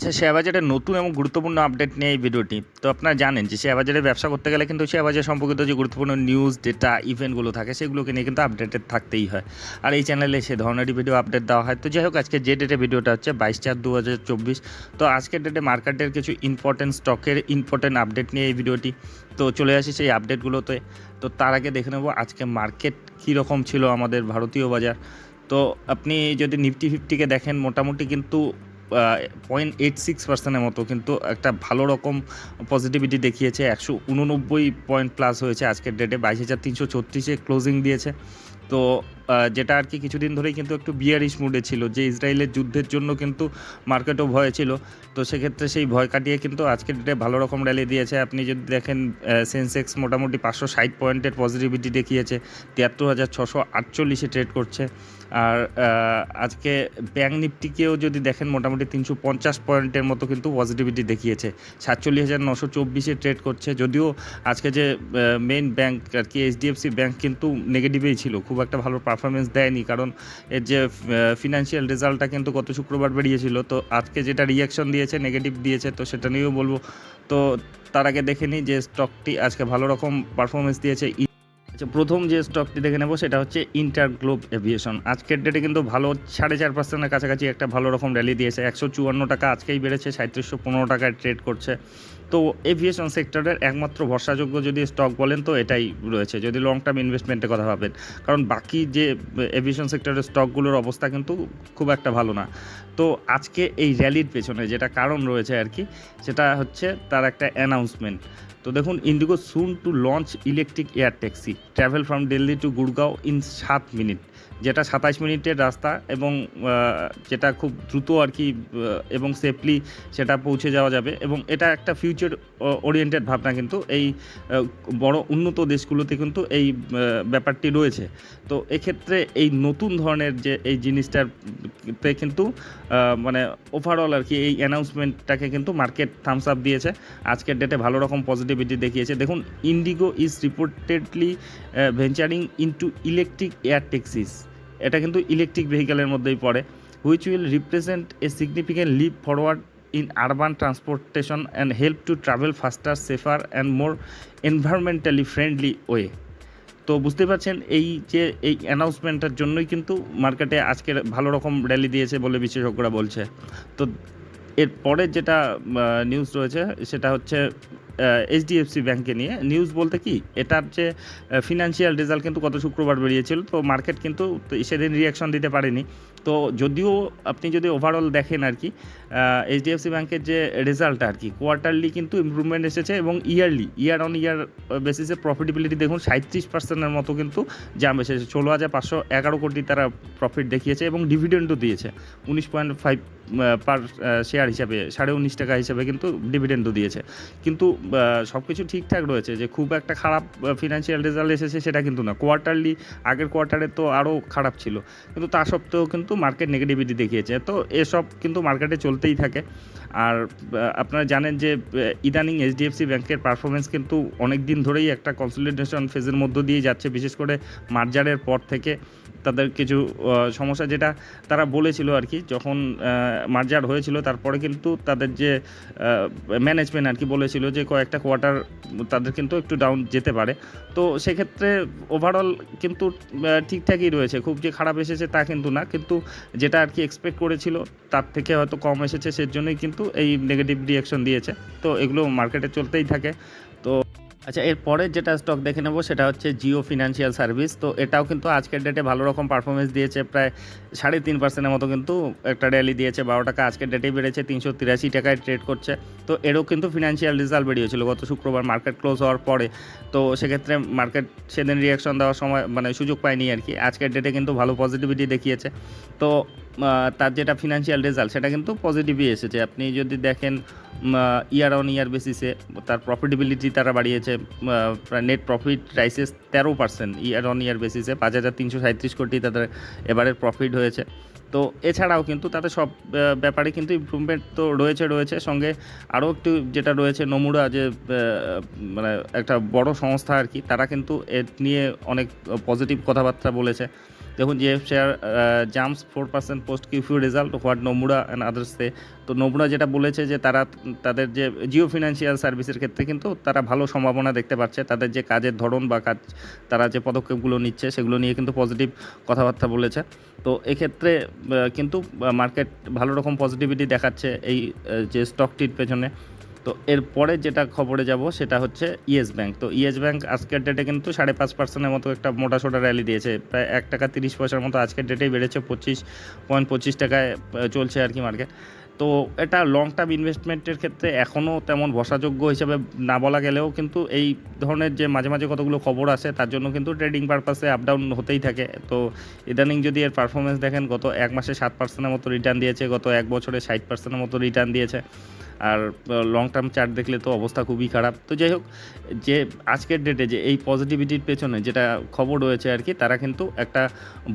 আচ্ছা শেয়ার বাজারের নতুন এবং গুরুত্বপূর্ণ আপডেট নিয়ে এই ভিডিওটি। তো আপনারা জানেন যে শেয়ার বাজারে ব্যবসা করতে গেলে কিন্তু শেয়ার বাজার সম্পর্কিত যে গুরুত্বপূর্ণ নিউজ ডেটা ইভেন্টগুলো থাকে, সেগুলোকে নিয়ে কিন্তু আপডেটেড থাকতেই হয়। আর এই চ্যানেলে সে ধরনেরই ভিডিও আপডেট দেওয়া হয়। তো যাই হোক আজকে যে ডেটে ভিডিওটা হচ্ছে বাইশ চার দু তো আজকের ডেটে মার্কেটের কিছু ইম্পর্টেন্ট স্টকের ইম্পর্টেন্ট আপডেট নিয়ে এই ভিডিওটি। তো চলে আসি সেই আপডেটগুলোতে তো তার আগে দেখে নেব আজকে মার্কেট কীরকম ছিল আমাদের ভারতীয় বাজার। তো আপনি যদি নিফটি ফিফটিকে দেখেন, মোটামুটি কিন্তু পয়েন্ট এইট সিক্স পার্সেন্টের মতো কিন্তু একটা ভালো রকম পজিটিভিটি দেখিয়েছে, একশো উননব্বই পয়েন্ট প্লাস হয়েছে, আজকের ডেটে বাইশ হাজার তিনশো ছত্রিশে ক্লোজিং দিয়েছে। তো যেটা আর কি কিছুদিন ধরেই কিন্তু একটু বিয়ারিশ মুডে ছিল, যে ইসরায়েলের যুদ্ধের জন্য কিন্তু মার্কেটও ভয় ছিল। তো সেক্ষেত্রে সেই ভয় কাটিয়ে কিন্তু আজকের ডেটে ভালো রকম র্যালি দিয়েছে। আপনি যদি দেখেন সেন্সেক্স মোটামুটি পাঁচশো ষাট পয়েন্টের পজিটিভিটি দেখিয়েছে, তিয়াত্তর হাজার ছশো আটচল্লিশে ট্রেড করছে। আর আজকে ব্যাঙ্ক নিফটিকেও যদি দেখেন, মোটামুটি তিনশো পঞ্চাশ পয়েন্টের মতো কিন্তু পজিটিভিটি দেখিয়েছে। সাতচল্লিশ হাজার নশো চব্বিশে ট্রেড করছে। যদিও আজকে যে মেন ব্যাংক আর কি এইচডিএফসি ব্যাংক কিন্তু নেগেটিভেই ছিল, খুব একটা ভালো পারফরমেন্স দেয়নি। কারণ এর যে ফিনান্সিয়াল রেজাল্টটা কিন্তু গত শুক্রবার বেরিয়েছিল। তো আজকে যেটা রিয়াকশন দিয়েছে নেগেটিভ দিয়েছে, তো সেটা নিয়েও বলব। তো তার আগে দেখে নিই যে স্টকটি আজকে ভালো রকম পারফরমেন্স দিয়েছে। আচ্ছা প্রথম যে স্টকটি দেখে নেব, সেটা হচ্ছে ইন্টার গ্লোব এভিয়েশন আজকের ডেটে কিন্তু ভালো, সাড়ে চার পার্সেন্টের কাছাকাছি একটা ভালো রকম র্যালি দিয়েছে। একশো চুয়ান্ন টাকা আজকেই বেড়েছে সাঁত্রিশশো পনেরো টাকায় ট্রেড করছে। তো এভিয়েশন সেক্টরের একমাত্র ভরসাযোগ্য যদি স্টক বলেন তো এটাই রয়েছে। যদি লং টার্ম ইনভেস্টমেন্টের কথা ভাবেন। কারণ বাকি যে এভিয়েশন সেক্টরের স্টকগুলোর অবস্থা কিন্তু খুব একটা ভালো না। তো আজকে এই র্যালির পেছনে যেটা কারণ রয়েছে আর কি, সেটা হচ্ছে তার একটা অ্যানাউন্সমেন্ট তো দেখুন IndiGo soon to launch electric air taxi travel from Delhi to Gurgaon in সাত মিনিট যেটা সাতাশ মিনিটের রাস্তা এবং যেটা খুব দ্রুত আর কি এবং সেফলি সেটা পৌঁছে যাওয়া যাবে এবং এটা একটা ফিউচার ওরিয়েন্টেড ভাবনা কিন্তু এই বড় উন্নত দেশগুলোতে কিন্তু এই ব্যাপারটি রয়েছে। তো এক্ষেত্রে এই নতুন ধরনের যে এই জিনিসটার তে কিন্তু মানে ওভারঅল আর কি এই অ্যানাউন্সমেন্টটাকে কিন্তু মার্কেট থামস আপ দিয়েছে। আজকের ডেটে ভালো রকম পজিটিভিটি দেখিয়েছে। দেখুন IndiGo is reportedly venturing into electric air taxis এটা কিন্তু ইলেকট্রিক ভেহিক্যালের মধ্যেই পড়ে which will represent a significant leap forward in urban transportation and help to travel faster safer and more environmentally friendly way তো বুঝতে পারছেন, এই যে এই অ্যানাউন্সমেন্টটার জন্যই কিন্তু মার্কেটে আজকের ভালো রকম র্যালি দিয়েছে বলে বিশেষজ্ঞরা বলছে। তো এর পরের যেটা নিউজ রয়েছে, সেটা হচ্ছে এইচডিএফসি ব্যাংকে নিয়ে নিউজ বলতে কি, এটার যে ফিনান্সিয়াল রেজাল্ট কিন্তু গত শুক্রবার বেরিয়েছিল, তো মার্কেট কিন্তু সেদিন রিয়াকশন দিতে পারেনি। তো যদিও আপনি যদি ওভারঅল দেখেন আর কি এইচডিএফসি ব্যাংকের যে রেজাল্ট আর কি কোয়ার্টারলি কিন্তু ইম্প্রুভমেন্ট এসেছে এবং ইয়ারলি ইয়ার অন ইয়ার বেসিসে প্রফিটেবিলিটি দেখুন সাঁত্রিশ পার্সেন্টের মতো কিন্তু জাম এসেছে। ষোলো হাজার পাঁচশো এগারো কোটি তারা প্রফিট দেখিয়েছে এবং ডিভিডেন্ডও দিয়েছে। উনিশ পয়েন্ট ফাইভ পার শেয়ার হিসাবে, সাড়ে উনিশ টাকা হিসাবে কিন্তু ডিভিডেন্ডও দিয়েছে। কিন্তু সব কিছু ঠিকঠাক রয়েছে, যে খুব একটা খারাপ ফিনান্সিয়াল রেজাল্ট এসেছে সেটা কিন্তু না। কোয়ার্টারলি আগের কোয়ার্টারে তো আরও খারাপ ছিল। কিন্তু তা সত্ত্বেও কিন্তু মার্কেট নেগেটিভিটি দেখিয়েছে। তো এসব কিন্তু মার্কেটে চলতেই থাকে। আর আপনারা জানেন যে ইদানিং এইচডিএফসি ব্যাংকের পারফরমেন্স কিন্তু অনেক দিন ধরেই একটা কনসলিডেশন ফেজের মধ্য দিয়ে যাচ্ছে, বিশেষ করে মার্জারের পর থেকে। তাদের কিছু সমস্যা যেটা তারা বলেছিল আর কি, যখন মার্জার হয়েছিল, তারপরে কিন্তু তাদের যে ম্যানেজমেন্ট আর কি বলেছিল যে কয়েকটা কোয়ার্টার তাদের কিন্তু একটু ডাউন যেতে পারে। তো সেক্ষেত্রে ওভারঅল কিন্তু ঠিকঠাকই রয়েছে, খুব যে খারাপ এসেছে তা কিন্তু না, কিন্তু যেটা আর কি এক্সপেক্ট করেছিল, তার থেকে হয়তো কম এসেছে, সেজন্যই কিন্তু এই নেগেটিভ রিয়াকশন দিয়েছে। তো এগুলো মার্কেটে চলতেই থাকে। তো আচ্ছা এরপরে যেটা স্টক দেখে নেব সেটা হচ্ছে জিও ফিনান্সিয়াল সার্ভিস তো এটাও কিন্তু আজকের ডেটে ভালো রকম পারফরমেন্স দিয়েছে, প্রায় সাড়ে তিন পার্সেন্টের মতো কিন্তু একটা র্যালি দিয়েছে। বারো টাকা আজকের ডেটেই বেড়েছে, তিনশো তিরাশি টাকায় ট্রেড করছে। তো এরও কিন্তু ফিনান্সিয়াল রেজাল্ট বেরিয়েছিল গত শুক্রবার মার্কেট ক্লোজ হওয়ার পরে। তো সেক্ষেত্রে মার্কেট সেদিন রিয়াকশন দেওয়ার সময় মানে সুযোগ পায়নি আর কি। আজকের ডেটে কিন্তু ভালো পজিটিভিটি দেখিয়েছে। তো তার যেটা ফিনান্সিয়াল রেজাল্ট সেটা কিন্তু পজিটিভই এসেছে। আপনি যদি দেখেন ইয়ার অন ইয়ার বেসিসে তার প্রফিটেবিলিটি তারা বাড়িয়েছে নেট প্রফিট রাইসেস তেরো পার্সেন্ট ইয়ার অন ইয়ার বেসিসে পাঁচ হাজার তিনশো সাঁত্রিশ কোটি তাদের এবারের প্রফিট হয়েছে। তো এছাড়াও কিন্তু তাদের সব ব্যাপারে কিন্তু ইমপ্রুভমেন্ট তো রয়েছে রয়েছে। সঙ্গে আরও একটু যেটা রয়েছে, নমুরা যে মানে একটা বড় সংস্থা আর কি, তারা কিন্তু এ নিয়ে অনেক পজিটিভ কথাবার্তা বলেছে। দেখুন যে share jumps four percent post Q four result what Nomura and others তো। নোমুরা যেটা বলেছে যে তারা, তাদের যে জিও ফিনান্সিয়াল সার্ভিসের ক্ষেত্রে কিন্তু তারা ভালো সম্ভাবনা দেখতে পাচ্ছে। তাদের যে কাজের ধরন বা কাজ, তারা যে পদক্ষেপগুলো নিচ্ছে, সেগুলো নিয়ে কিন্তু পজিটিভ কথাবার্তা বলেছে। তো এক্ষেত্রে কিন্তু মার্কেট ভালো রকম পজিটিভিটি দেখাচ্ছে এই যে স্টকটির পেছনে। তো এরপরে যেটা খবরে যাব সেটা হচ্ছে ইয়েস ব্যাঙ্ক তো ইয়েস ব্যাঙ্ক আজকের ডেটে কিন্তু সাড়ে পাঁচ পার্সেন্টের মতো একটা মোটা সোটা র্যালি দিয়েছে। প্রায় এক টাকা তিরিশ পয়সার মতো আজকের ডেটেই বেড়েছে, পঁচিশ পয়েন্ট পঁচিশ টাকায় চলছে আর কি মার্কেট তো এটা লং টার্ম ইনভেস্টমেন্টের ক্ষেত্রে এখনও তেমন ভরসাযোগ্য হিসেবে না বলা গেলেও কিন্তু এই ধরনের যে মাঝে মাঝে কতগুলো খবর আসে, তার জন্য কিন্তু ট্রেডিং পারপাসে আপ ডাউন হতেই থাকে। তো ইদানিং যদি এর পারফরমেন্স দেখেন, গত এক মাসে সাত পার্সেন্টের মতো রিটার্ন দিয়েছে, গত এক বছরে ষাট পার্সেন্টের মতো রিটার্ন দিয়েছে। আর লং টার্ম চার্ট দেখলে তো অবস্থা খুবই খারাপ। তো যাই হোক, যে আজকের ডেটে যে এই পজিটিভিটির পেছনে যেটা খবর রয়েছে আর কি, তারা কিন্তু একটা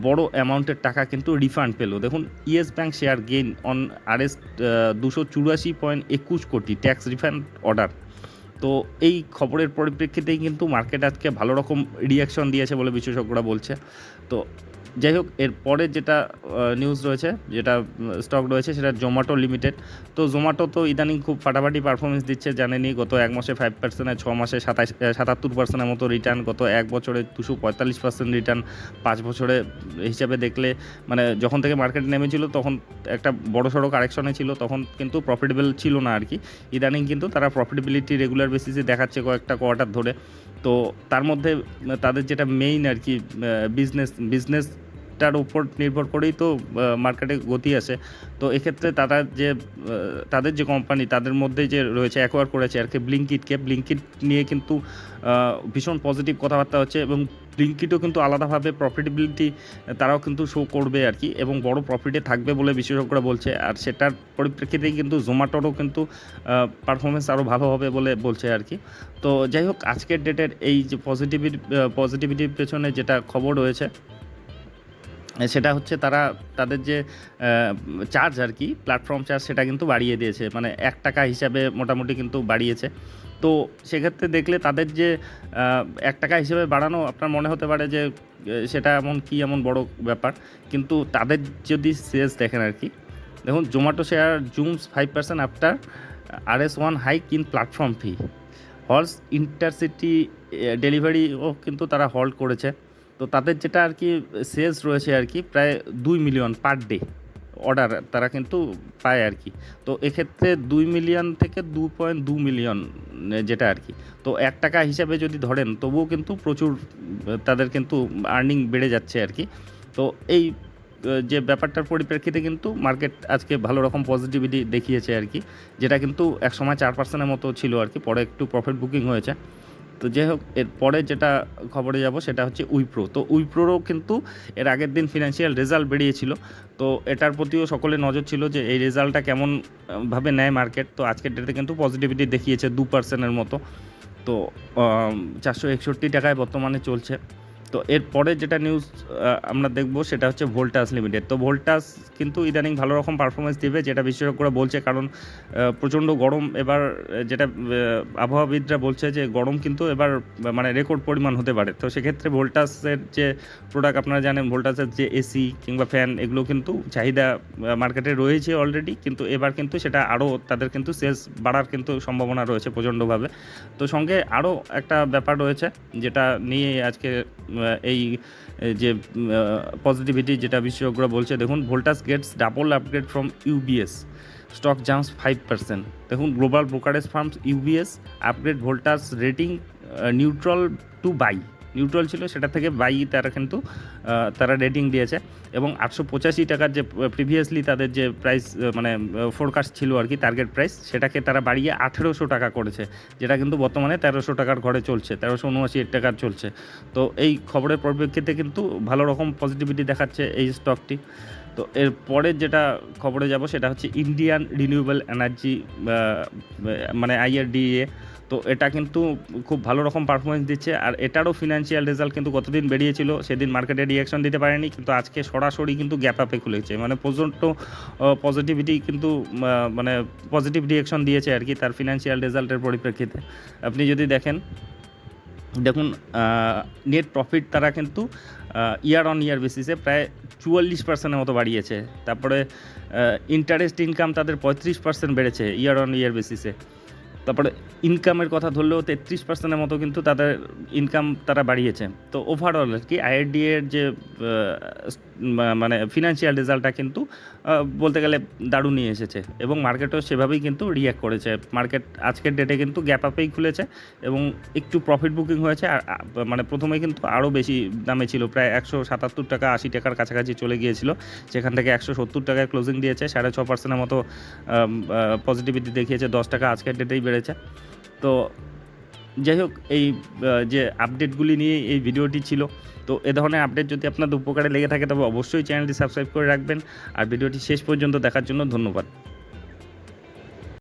বড় অ্যামাউন্টের টাকা কিন্তু রিফান্ড পেল। দেখুন, Yes Bank share gain on R S দুশো চুরাশি পয়েন্ট একুশ কোটি ট্যাক্স রিফান্ড অর্ডার তো এই খবরের পরিপ্রেক্ষিতেই কিন্তু মার্কেট আজকে ভালো রকম রিয়াকশন দিয়েছে বলে বিশেষজ্ঞরা বলছে। তো যাই হোক এরপরে যেটা নিউজ রয়েছে, যেটা স্টক রয়েছে, সেটা জোম্যাটো লিমিটেড তো জোম্যাটো তো ইদানিং খুব ফাটাফাটি পারফরমেন্স দিচ্ছে জানেনি গত এক মাসে ফাইভ পার্সেন্টে ছ মাসে সাতাশ সাতাত্তর পার্সেন্টের মতো রিটার্ন গত এক বছরে দুশো পঁয়তাল্লিশ পার্সেন্ট রিটার্ন পাঁচ বছরে হিসাবে দেখলে মানে যখন থেকে মার্কেট নেমেছিল, তখন একটা বড় সড়ো কারেকশনে ছিল, তখন কিন্তু প্রফিটেবল ছিল না আর কি। ইদানিং কিন্তু তারা প্রফিটেবিলিটি রেগুলার বেসিসে দেখাচ্ছে কয়েকটা কোয়ার্টার ধরে। তো তার মধ্যে, তাদের যেটা মেইন আর কি বিজনেস বিজনেস টার উপর নির্ভর করেই তো মার্কেটে গতি আসে তো এক্ষেত্রে তারা যে তাদের যে কোম্পানি তাদের মধ্যে যে রয়েছে অ্যাকোয়ার করেছে আর কি ব্লিঙ্কিটকে ব্লিঙ্কিট নিয়ে কিন্তু ভীষণ পজিটিভ কথাবার্তা হচ্ছে এবং ব্লিঙ্কিটও কিন্তু আলাদাভাবে প্রফিটেবিলিটি তারাও কিন্তু শো করবে আর কি এবং বড় প্রফিটে থাকবে বলে বিশেষজ্ঞরা বলছে। আর সেটার পরিপ্রেক্ষিতেই কিন্তু জোম্যাটোরও কিন্তু পারফরমেন্স আরও ভালো হবে বলে বলছে আর কি। তো যাই হোক, আজকের ডেটের এই যে পজিটিভিটি পজিটিভিটির পেছনে যেটা খবর রয়েছে সেটা হচ্ছে তারা, তাদের যে চার্জ আর কি প্ল্যাটফর্ম চার্জ সেটা কিন্তু বাড়িয়ে দিয়েছে। মানে এক টাকা হিসাবে মোটামুটি কিন্তু বাড়িয়েছে। তো সেক্ষেত্রে দেখলে তাদের যে এক টাকা হিসেবে বাড়ানো আপনার মনে হতে পারে যে সেটা এমন কি এমন বড় ব্যাপার। কিন্তু তাদের যদি সেলস দেখেন আর কি, দেখুন Zomato share zooms five percent after R S one hike in platform fee halts intercity ডেলিভারিও কিন্তু তারা হল্ড করেছে। তো তাদের যেটা আর কি সেলস রয়েছে আর কি প্রায় দুই মিলিয়ন পার ডে অর্ডার তারা কিন্তু পায় আর কি। তো এক্ষেত্রে দুই মিলিয়ন থেকে দু পয়েন্ট দু মিলিয়ন যেটা আর কি। তো এক টাকা হিসাবে যদি ধরেন, তবুও কিন্তু প্রচুর, তাদের কিন্তু আর্নিং বেড়ে যাচ্ছে আর কি। তো এই যে ব্যাপারটার পরিপ্রেক্ষিতে কিন্তু মার্কেট আজকে ভালো রকম পজিটিভিটি দেখিয়েছে আর কি, যেটা কিন্তু এক সময় চার পার্সেন্টের মতো ছিল আর কি, পরে একটু প্রফিট বুকিং হয়েছে। তো যাই হোক এরপরে যেটা খবরে যাব সেটা হচ্ছে উইপ্রো। তো উইপ্রোরও কিন্তু এর আগের দিন ফিনান্সিয়াল রেজাল্ট বেরিয়েছিল। তো এটার প্রতিও সকলে নজর ছিল যে এই রেজাল্টটা কেমনভাবে ভাবে নেয় মার্কেট তো আজকের ডেটে কিন্তু পজিটিভিটি দেখিয়েছে দু পার্সেন্টের মতো। তো চারশো একষট্টি টাকায় বর্তমানে চলছে। তো এরপরে যেটা নিউজ আমরা দেখব সেটা হচ্ছে ভোল্টাস লিমিটেড তো ভোল্টাস কিন্তু ইদানিং ভালো রকম পারফরমেন্স দেবে, যেটা বিশেষজ্ঞরা বলছে কারণ প্রচণ্ড গরম এবার যেটা আবহাওয়াবিদরা বলছে যে গরম কিন্তু এবার মানে রেকর্ড পরিমাণ হতে পারে। তো সেক্ষেত্রে ভোল্টাসের যে প্রোডাক্ট আপনারা জানেন ভোল্টাসের যে এসি কিংবা ফ্যান এগুলো কিন্তু চাহিদা মার্কেটে রয়েছে অলরেডি কিন্তু এবার কিন্তু সেটা আরও তাদের কিন্তু সেলস বাড়ার কিন্তু সম্ভাবনা রয়েছে প্রচণ্ডভাবে। তো সঙ্গে আরও একটা ব্যাপার রয়েছে, যেটা নিয়ে আজকে এই যে পজিটিভিটি যেটা বিশেষজ্ঞরা বলছে, দেখুন Voltas gets double upgrade from UBS stock jumps five percent দেখুন global brokerage firms UBS upgrade Voltas rating neutral to buy neutral ছিল, সেটা থেকে বাই তারা কিন্তু তারা রেটিং দিয়েছে। এবং আটশো পঁচাশি টাকার যে প্রিভিয়াসলি তাদের যে প্রাইস মানে ফোরকাস্ট ছিল আর কি টার্গেট প্রাইস সেটাকে তারা বাড়িয়ে আঠেরোশো টাকা করেছে, যেটা কিন্তু বর্তমানে তেরোশো টাকার ঘরে চলছে, তেরোশো উনআশি টাকার চলছে। তো এই খবরের পরিপ্রেক্ষিতে কিন্তু ভালো রকম পজিটিভিটি দেখাচ্ছে এই স্টকটি তো এর পরের যেটা খবরে যাব সেটা হচ্ছে ইন্ডিয়ান রিনিউয়েবল এনার্জি মানে আইআরডিএ তো এটা কিন্তু খুব ভালো রকম পারফরমেন্স দিচ্ছে। আর এটারও ফিনান্সিয়াল রেজাল্ট কিন্তু কতদিন বেরিয়েছিল সেদিন মার্কেটে রিয়াকশন দিতে পারেনি। কিন্তু আজকে সরাসরি কিন্তু গ্যাপ আপে খুলেছে। মানে প্রচণ্ড পজিটিভিটি কিন্তু মানে পজিটিভ রিয়াকশন দিয়েছে আর কি তার ফিনান্সিয়াল রেজাল্টের পরিপ্রেক্ষিতে। আপনি যদি দেখেন দেখুন নেট প্রফিট তারা কিন্তু ইয়ার অন ইয়ার বেসিসে প্রায় চুয়াল্লিশ পার্সেন্টের মতো বাড়িয়েছে। তারপরে ইন্টারেস্ট ইনকাম তাদের পঁয়ত্রিশ পার্সেন্ট বেড়েছে ইয়ার অন ইয়ার বেসিসে তারপরে ইনকামের কথা ধরলেও তেত্রিশ পার্সেন্টের মতো কিন্তু তাদের ইনকাম তারা বাড়িয়েছে। তো ওভারঅল আর কি আইআরডি এর যে মানে ফিনান্সিয়াল রেজাল্টটা কিন্তু বলতে গেলে দারুণ নিয়ে এসেছে। এবং মার্কেটও সেভাবেই কিন্তু রিয়্যাক্ট করেছে। মার্কেট আজকের ডেটে কিন্তু গ্যাপ আপেই খুলেছে এবং একটু প্রফিট বুকিং হয়েছে। আর মানে প্রথমে কিন্তু আরও বেশি দামে ছিল। প্রায় একশো সাতাত্তর টাকা আশি টাকার কাছাকাছি চলে গিয়েছিল। সেখান থেকে একশো সত্তর টাকায় ক্লোজিং দিয়েছে। সাড়ে ছ পার্সেন্টের মতো পজিটিভিটি দেখিয়েছে। দশ টাকা আজকের ডেটেই বেড়েছে। তো যাই হোক, এই যে আপডেটগুলি নিয়ে এই ভিডিওটি ছিল তো এ ধরনের আপডেট যদি আপনার উপকারে লেগে থাকে, তবে অবশ্যই চ্যানেলটি সাবস্ক্রাইব করে রাখবেন। আর ভিডিওটি শেষ পর্যন্ত দেখার জন্য ধন্যবাদ।